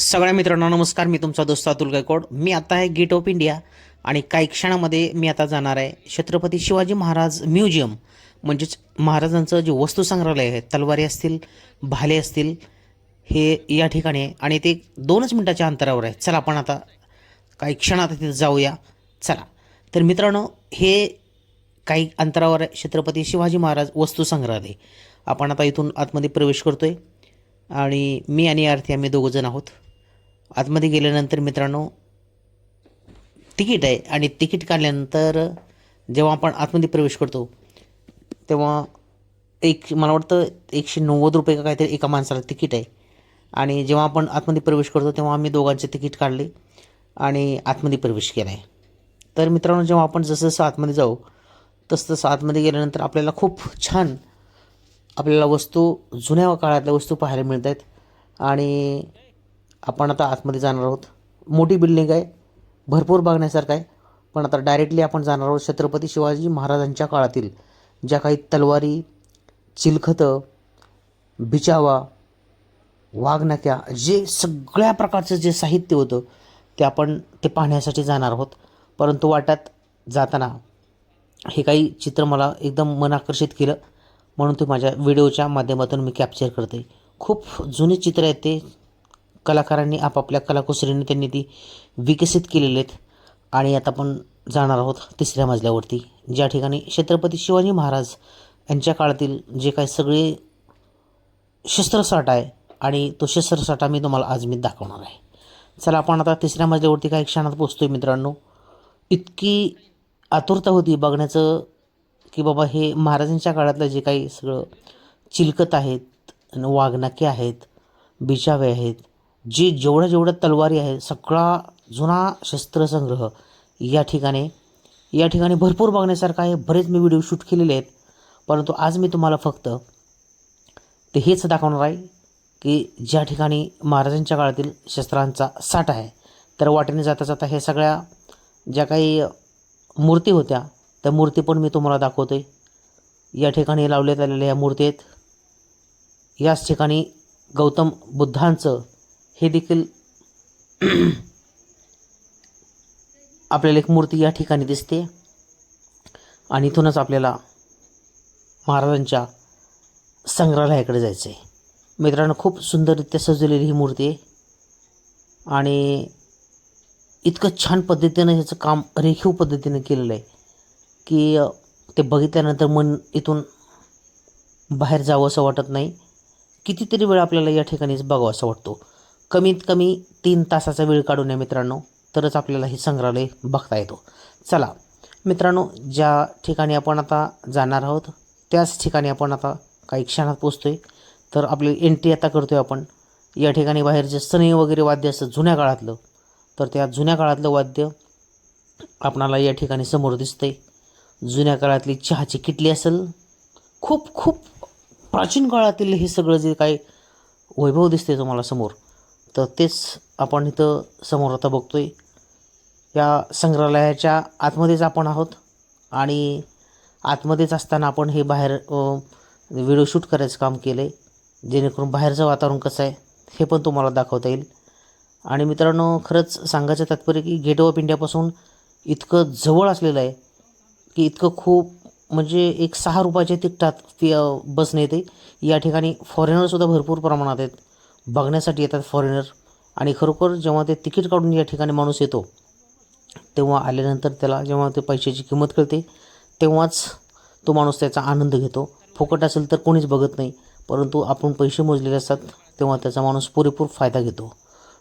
सगळ्या मित्रांनो नमस्कार. मी तुमचा दोस्त अतुल गायकवाड. मी आता आहे गेट ऑफ इंडिया आणि काही क्षणामध्ये मी आता जाणार आहे छत्रपती शिवाजी महाराज म्युझियम. म्हणजेच महाराजांचं जे वस्तू संग्रहालय आहे तलवारी असतील भाले असतील हे या ठिकाणी आहे. आणि ते दोनच मिनटाच्या अंतरावर आहे. चला आपण आता काही क्षणात तिथे जाऊया. चला. तर मित्रांनो हे काही अंतरावर आहे. छत्रपती शिवाजी महाराज वस्तू संग्रहालय आपण आता इथून आतमध्ये प्रवेश करतो आहे आणि मी आणि आरती आम्ही दोघंजण आहोत. आतमध्ये गेल्यानंतर मित्रांनो तिकीट आहे आणि तिकीट काढल्यानंतर जेव्हा आपण आतमध्ये प्रवेश करतो तेव्हा एक मला वाटतं एकशे नव्वद रुपये का काहीतरी एका माणसाला तिकीट आहे. आणि जेव्हा आपण आतमध्ये प्रवेश करतो तेव्हा आम्ही दोघांचे तिकीट काढले आणि आतमध्ये प्रवेश केला आहे तर मित्रांनो जेव्हा आपण जसं जसं आतमध्ये जाऊ तसं तसं आतमध्ये गेल्यानंतर आपल्याला खूप छान आपल्याला वस्तू जुन्या काळातल्या वस्तू पाहायला मिळत आहेत आणि आपण आता आतमध्ये जाणार आहोत. मोठी बिल्डिंग आहे. भरपूर बघण्यासारखं आहे. पण आता डायरेक्टली आपण जाणार आहोत छत्रपती शिवाजी महाराजांच्या काळातील ज्या काही तलवारी चिलखतं बिचावा वाघनक्या जे सगळ्या प्रकारचं जे साहित्य होतं ते आपण ते पाहण्यासाठी जाणार आहोत. परंतु वाट्यात जाताना हे काही चित्र मला एकदम मन आकर्षित केलं. म्हणून ते माझ्या व्हिडिओच्या माध्यमातून मी कॅप्चर करते खूप जुने चित्र आहेत ते. कलाकारांनी आपापल्या कलाकुसरीने त्यांनी ती विकसित केलेले आहेत आणि आता आपण जाणार आहोत तिसऱ्या मजल्यावरती. ज्या ठिकाणी छत्रपती शिवाजी महाराज यांच्या काळातील जे काही सगळे शस्त्रसाठा आहे आणि तो शस्त्रसाठा मी तुम्हाला आज मी दाखवणार आहे. चला आपण आता तिसऱ्या मजल्यावरती काही क्षणात पोचतो आहे मित्रांनो. इतकी आतुरता होती बघण्याचं की बाबा हे महाराजांच्या काळातलं जे काही सगळं चिलकत आहेत वाघनाके आहेत बिचावे आहेत जी जेवढ्या जेवढ्या तलवारी आहे सगळा जुना शस्त्रसंग्रह या ठिकाणी या ठिकाणी भरपूर बघण्यासारखं आहे. बरेच मी व्हिडिओ शूट केलेले आहेत. परंतु आज मी तुम्हाला फक्त ते हेच दाखवणार आहे की ज्या ठिकाणी महाराजांच्या काळातील शस्त्रांचा साठा आहे. तर वाटेने जाता जाता हे सगळ्या ज्या काही मूर्ती होत्या त्या मूर्ती पण मी तुम्हाला दाखवतो आहे या ठिकाणी लावण्यात आलेल्या ह्या मूर्ती आहेत. याच ठिकाणी गौतम बुद्धांचं हे देखील आपल्याला एक मूर्ती या ठिकाणी दिसते. आणि इथूनच आपल्याला महाराजांच्या संग्रहालयाकडे जायचं आहे मित्रांनो खूप सुंदररित्या सजवलेली ही मूर्ती आहे. आणि इतकं छान पद्धतीनं ह्याचं काम रेखीव पद्धतीनं केलेलं आहे की ते बघितल्यानंतर मन इथून बाहेर जावं असं वाटत नाही. कितीतरी वेळ आपल्याला या ठिकाणीच बघावं असं वाटतो. कमीत कमी तीन तासाचा वेळ काढून या मित्रांनो तरच आपल्याला हे संग्रहालय बघता येतो. चला मित्रांनो ज्या ठिकाणी आपण आता जाणार आहोत त्याच ठिकाणी आपण आता काही क्षणात पोचतो आहे तर आपली एंट्री आता करतो आहे आपण. या ठिकाणी बाहेर जे सनई वगैरे वाद्य असतं जुन्या काळातलं तर त्या जुन्या काळातलं वाद्य आपणाला या ठिकाणी समोर दिसतंय. जुन्या काळातली चहाची किटली असेल खूप खूप प्राचीन काळातील हे सगळं जे काही वैभव दिसते तुम्हाला समोर तर तेच आपण इथं समोर आता बघतो आहे या संग्रहालयाच्या आतमध्येच आपण आहोत आणि आतमध्येच असताना आपण हे बाहेर व्हिडिओ शूट करायचं काम केलं आहे जेणेकरून बाहेरचं वातावरण कसं आहे हे पण तुम्हाला दाखवता येईल. आणि मित्रांनो खरंच सांगायचं तात्पर्य की गेट ऑफ इंडियापासून इतकं जवळ असलेलं आहे की इतकं खूप म्हणजे एक सहा रुपयाच्या तिकटात फी बसने येते. या ठिकाणी फॉरेनरसुद्धा भरपूर प्रमाणात आहेत. बघण्यासाठी येतात फॉरेनर आणि खरोखर जेव्हा ते तिकीट काढून या ठिकाणी माणूस येतो तेव्हा आल्यानंतर त्याला जेव्हा ते पैशाची किंमत कळते तेव्हाच तो माणूस त्याचा आनंद घेतो. फुकट असेल तर कोणीच बघत नाही परंतु आपण पैसे मोजलेले असतात तेव्हा त्याचा माणूस पुरेपूर फायदा घेतो.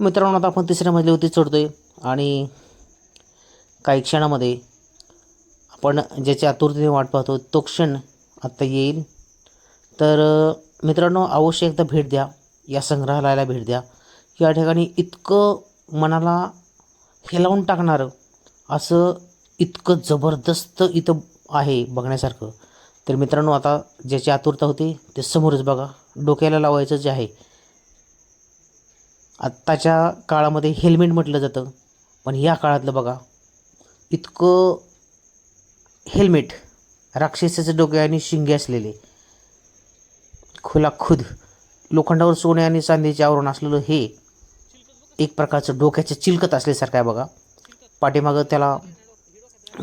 मित्रांनो आता आपण तिसऱ्या मजल्यावरती चढतो आहे आणि काही क्षणामध्ये आपण ज्याची आतुरतेने वाट पाहतो तो क्षण आत्ता येईल. तर मित्रांनो अवश्य एकदा भेट द्या. या संग्रहालयाला भेट द्या. या ठिकाणी इतकं मनाला हेलावून टाकणारं असं इतकं जबरदस्त इथं आहे बघण्यासारखं. तर मित्रांनो आता ज्याची आतुरता होती ते समोरच बघा. डोक्याला लावायचं जे आहे. आत्ताच्या काळामध्ये हेल्मेट म्हटलं जातं. पण या काळातलं बघा इतकं हेल्मेट राक्षसाचे डोके आणि शिंगे असलेले. खुला खुद लोखंडावर सोने आणि चांदीचे आवरण असलेलं हे एक प्रकारचं डोक्याचं चिलकत असल्यासारखं आहे बघा. पाठीमागं त्याला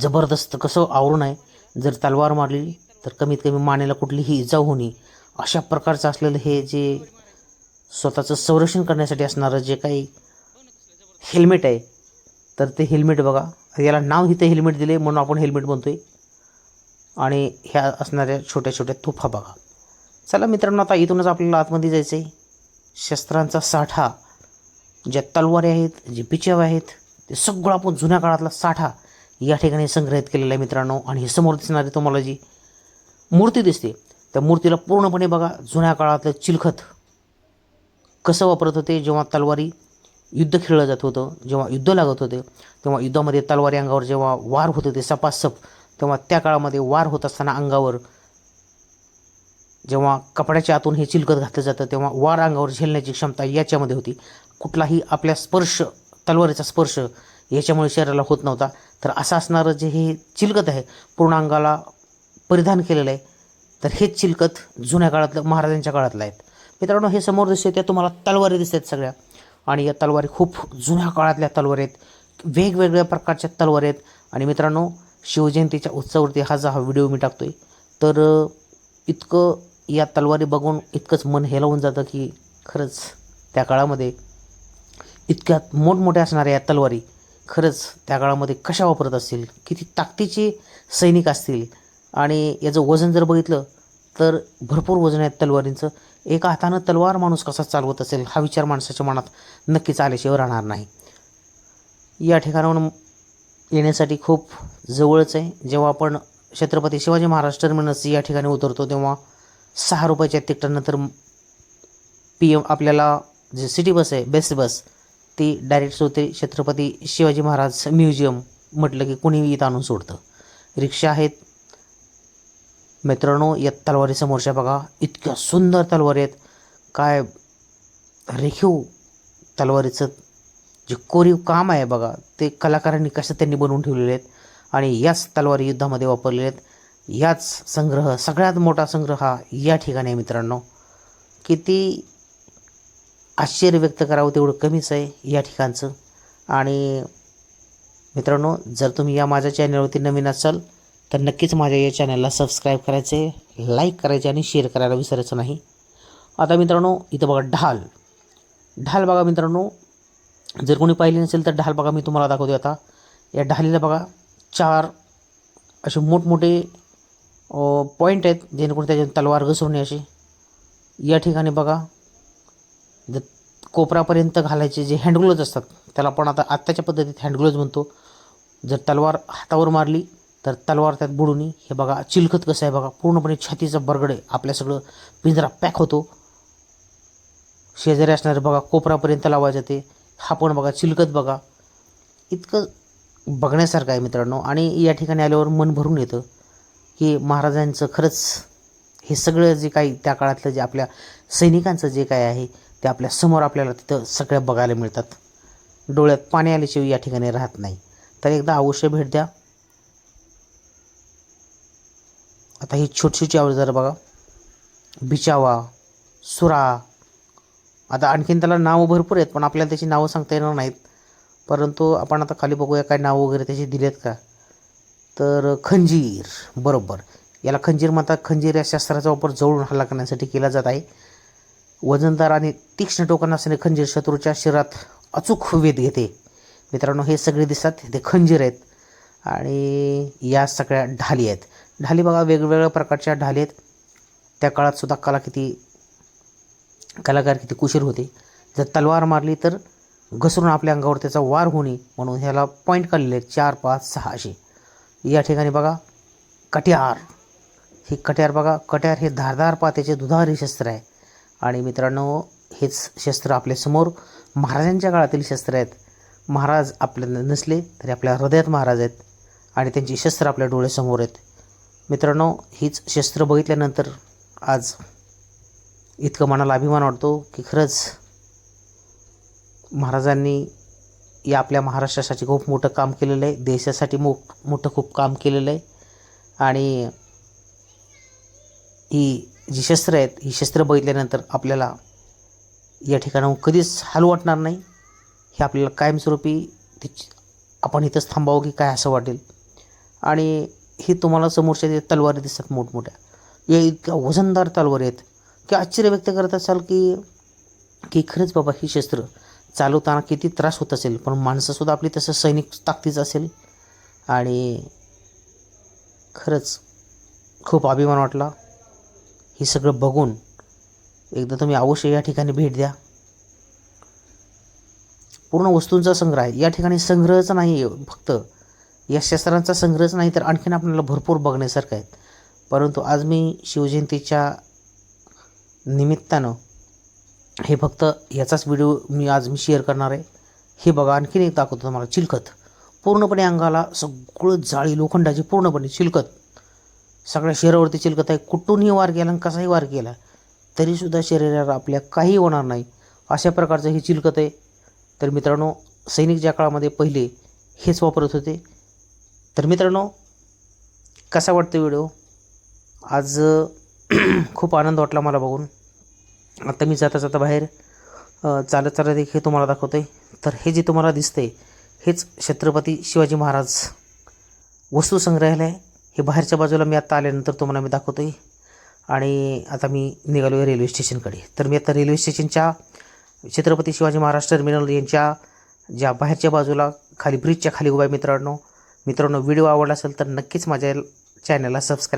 जबरदस्त कसं आवरून आहे. जर तलवार मारली तर कमीत कमी मानेला कुठलीही इजा होऊ नये. अशा प्रकारचं असलेलं हे जे स्वतःचं संरक्षण करण्यासाठी असणारं जे काही हेल्मेट आहे तर ते हेल्मेट बघा. याला नाव इथे हेल्मेट दिले म्हणून आपण हेल्मेट म्हणतो आहे आणि ह्या असणाऱ्या छोट्या छोट्या तोफा बघा. चला मित्रांनो आता इथूनच आपल्याला आतमध्ये जायचं आहे शस्त्रांचा साठा ज्या तलवारी आहेत जे पिचव आहेत ते सगळं आपण जुन्या काळातला साठा या ठिकाणी संग्रहित केलेला आहे मित्रांनो. आणि हे समोर दिसणारी तुम्हाला जी मूर्ती दिसते त्या मूर्तीला पूर्णपणे बघा जुन्या काळातलं चिलखत कसं वापरत होते जेव्हा तलवारी युद्ध खेळलं जात होतं जेव्हा युद्ध लागत होते तेव्हा युद्धामध्ये तलवारी अंगावर जेव्हा वार होत होते सपासप तेव्हा त्या काळामध्ये वार होत असताना अंगावर जेव्हा कपड्याच्या आतून हे चिलकत घातलं जातं तेव्हा वार अंगावर झेलण्याची क्षमता याच्यामध्ये होती. कुठलाही आपल्या स्पर्श तलवारीचा स्पर्श याच्यामुळे शरीराला होत नव्हता. तर असं असणारं जे हे चिलकत आहे पूर्ण अंगाला परिधान केलेलं आहे तर हेच चिलकत जुन्या काळातलं महाराजांच्या काळातलं आहेत. मित्रांनो हे समोर दिसते त्या तुम्हाला तलवारी दिसत आहेत सगळ्या. आणि या तलवारी खूप जुन्या काळातल्या तलवारी आहेत. वेगवेगळ्या प्रकारच्या तलवारी आहेत. आणि मित्रांनो शिवजयंतीच्या उत्सवावरती हा जो हा व्हिडिओ मी टाकतो आहे तर इतकं या तलवारी बघून इतकंच मन हेलावून जातं की खरंच त्या काळामध्ये इतक्यात मोठमोठ्या असणाऱ्या या तलवारी खरंच त्या काळामध्ये कशा वापरत असतील? किती ताकदीचे सैनिक असतील? आणि याचं वजन जर बघितलं तर भरपूर वजन आहे तलवारींचं. एका हातानं तलवार माणूस कसा चालवत असेल हा विचार माणसाच्या मनात नक्कीच आल्याशिवाय राहणार नाही. या ठिकाणाहून येण्यासाठी खूप जवळच आहे. जेव्हा आपण छत्रपती शिवाजी महाराज टर्मिनस या ठिकाणी उतरतो तेव्हा सहा रुपयाच्या तिकटानंतर पी एम आपल्याला जे सिटी बस आहे बेस्ट बस ती डायरेक्ट होते छत्रपती शिवाजी महाराज म्युझियम म्हटलं की कोणीही इथं आणून सोडतं. रिक्षा आहेत. मित्रांनो या तलवारी समोरच्या बघा इतक्या सुंदर तलवारी आहेत. काय रेखीव तलवारीचं जे कोरीव काम आहे बघा ते कलाकारांनी कसं त्यांनी बनवून ठेवलेले आहेत आणि याच तलवारी युद्धामध्ये वापरलेले आहेत. याच संग्रह सगळ्यात मोठा संग्रह हा या ठिकाणी आहे मित्रांनो. किती आश्चर्य व्यक्त करावं तेवढं कमीच आहे या ठिकाणचं. आणि मित्रांनो जर तुम्ही या माझ्या चॅनलवरती नवीन असाल तर नक्कीच माझ्या या चॅनलला सबस्क्राईब करायचे लाईक करायचे आणि शेअर करायला विसरायचं नाही. आता मित्रांनो इथं बघा ढाल. ढाल बघा मित्रांनो. जर कोणी पाहिली नसेल तर ढाल बघा मी तुम्हाला दाखवतो आता. या ढालीला बघा चार असे मोठमोठे पॉईंट आहेत जेणेकरून त्याच्यात तलवार घसरून असे या ठिकाणी बघा ज कोपरापर्यंत घालायचे जे हँडग्लोज असतात त्याला आपण आता आत्ताच्या पद्धतीत हँडग्लोज म्हणतो. जर तलवार हातावर मारली तर तलवार त्यात बुडून हे बघा चिलखत कसं आहे बघा पूर्णपणे छातीचं बरगडे आपल्या सगळं पिंजरा पॅक होतो. शेजारी असणारे बघा कोपरापर्यंत लावायचं ते. हा पण बघा चिलकत बघा. इतकं बघण्यासारखं आहे मित्रांनो. आणि या ठिकाणी आल्यावर मन भरून येतं. की महाराजांचं खरंच हे सगळं जे काही त्या काळातलं जे आपल्या सैनिकांचं जे काय आहे ते आपल्यासमोर आपल्याला तिथं सगळं बघायला मिळतात. डोळ्यात पाणी आल्याशिवाय या ठिकाणी राहत नाही. तर एकदा अवश्य भेट द्या. आता ही छोटी आवड जर बघा. बिचावा सुरा. आता आणखीन त्याला नावं भरपूर आहेत पण आपल्याला त्याची नावं सांगता येणार नाहीत. परंतु आपण आता खाली बघूया काय नावं वगैरे त्याची दिलेत का? तर खंजीर बरोबर. याला खंजीर म्हणतात. खंजीर या शस्त्राचा वापर जवळून हल्ला करण्यासाठी केला जात आहे. वजनदार आणि तीक्ष्ण टोकन असणारे खंजीर शत्रूच्या शरीरात अचूक वेध घेते. मित्रांनो हे सगळे दिसतात. ते खंजीर आहेत आणि या सगळ्या ढाली आहेत. ढाली बघा वेगवेगळ्या प्रकारच्या ढाली आहेत. त्या काळात सुद्धा कला किती कलाकार किती कुशीर होते. जर तलवार मारली तर घसरून आपल्या अंगावर त्याचा वार होणे म्हणून ह्याला पॉईंट काढलेले आहेत. चार पाच सहा असे. या ठिकाणी बघा कट्यार. ही कट्यार बघा कट्यार हे धारदार पात्याचे दुधारी शस्त्र आहे. आणि मित्रांनो हेच शस्त्र आपल्यासमोर महाराजांच्या काळातील शस्त्र आहेत. महाराज आपल्या नसले तरी आपल्या हृदयात महाराज आहेत. आणि त्यांची शस्त्र आपल्या डोळ्यासमोर आहेत. मित्रांनो हीच शस्त्र बघितल्यानंतर आज इतकं मनाला अभिमान वाटतो की खरंच महाराजांनी या आपल्या महाराष्ट्रासाठी खूप मोठं काम केलेलं आहे. देशासाठी मो मोठं खूप काम केलेलं आहे. आणि ही जी शस्त्र आहेत ही शस्त्र बघितल्यानंतर आपल्याला या ठिकाणाहून कधीच हाल वाटणार नाही. हे आपल्याला कायमस्वरूपी तिची आपण इथंच थांबावं की काय असं वाटेल. आणि ही तुम्हाला समोरच्या तलवारी दिसतात मोठमोठ्या या इतक्या वजनदार तलवारी आहेत की आश्चर्य व्यक्त करत असाल की की खरंच बाबा ही शस्त्र चालवताना किती त्रास होत असेल पण माणसंसुद्धा आपली तसं सैनिक ताकदीच असेल. आणि खरंच खूप अभिमान वाटला. हे सगळं बघून एकदा तुम्ही अवश्य या ठिकाणी भेट द्या. पूर्ण वस्तूंचा संग्रह आहे. या ठिकाणी संग्रहच नाही आहे फक्त या शस्त्रांचा संग्रहच नाही तर आणखीन आपल्याला भरपूर बघण्यासारखं आहेत. परंतु आज मी शिवजयंतीच्या निमित्तानं हे फक्त याचाच व्हिडिओ मी आज मी शेअर करणार आहे. हे बघा आणखीन एक दाखवतो तुम्हाला चिलखत. पूर्णपणे अंगाला सगळं जाळी लोखंडाची पूर्णपणे चिलखत. सगळ्या शरीरावरती चिलखत आहे. कुठूनही वार केला आणि कसाही वार केला तरीसुद्धा शरीरावर आपल्या काही होणार नाही. अशा प्रकारचं हे चिलखत आहे. तर मित्रांनो सैनिक ज्या काळामध्ये पहिले हेच वापरत होते. तर मित्रांनो कसा वाटतो व्हिडिओ आज खूप आनंद वाटला मला बघून. आता मी जाता जाता बाहेर चालत चालत एक हे तुम्हाला दाखवतो आहे तर हे जे तुम्हाला दिसते हेच छत्रपती शिवाजी महाराज वस्तू संग्रहालय हे बाहेरच्या बाजूला मी आत्ता आल्यानंतर तुम्हाला मी दाखवतो आहे आणि आता मी निघालो आहे रेल्वे स्टेशनकडे. तर मी आता रेल्वे स्टेशनच्या छत्रपती शिवाजी महाराज टर्मिनल यांच्या ज्या बाहेरच्या बाजूला खाली ब्रिजच्या खाली उभा आहे मित्रांनो. मित्रांनो व्हिडिओ आवडला असेल तर नक्कीच माझ्या चॅनलला सबस्क्राईब